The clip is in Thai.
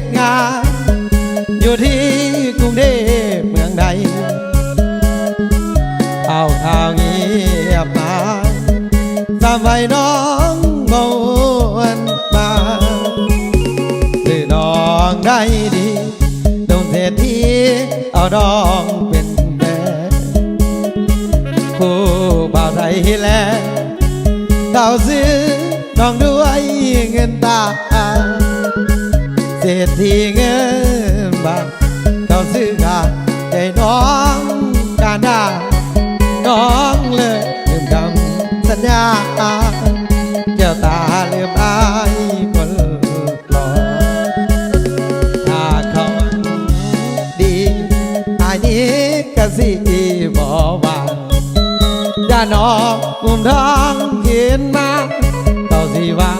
ตุงาน อยู่ที่กรุงเทพเมืองใดเอาข่าวเงียบมาทำไว้น้องมวนมาสื่อน้องได้ดีดงเศรษฐีเอาดองเป็นแฟนผู้บ่าวไทยแลเขาซื้อน้องด้วยเงินตา ทีเงินบาทเขาซื้อกาใจน้องกาดาน้องเลยลืมคำสัญญาเจ้าตาลืมอายคนหลอถ้าเขาดีอันนี้ก็สิบอกว่าอย่าน้องมุมทองเขียนมาเขาสิว่า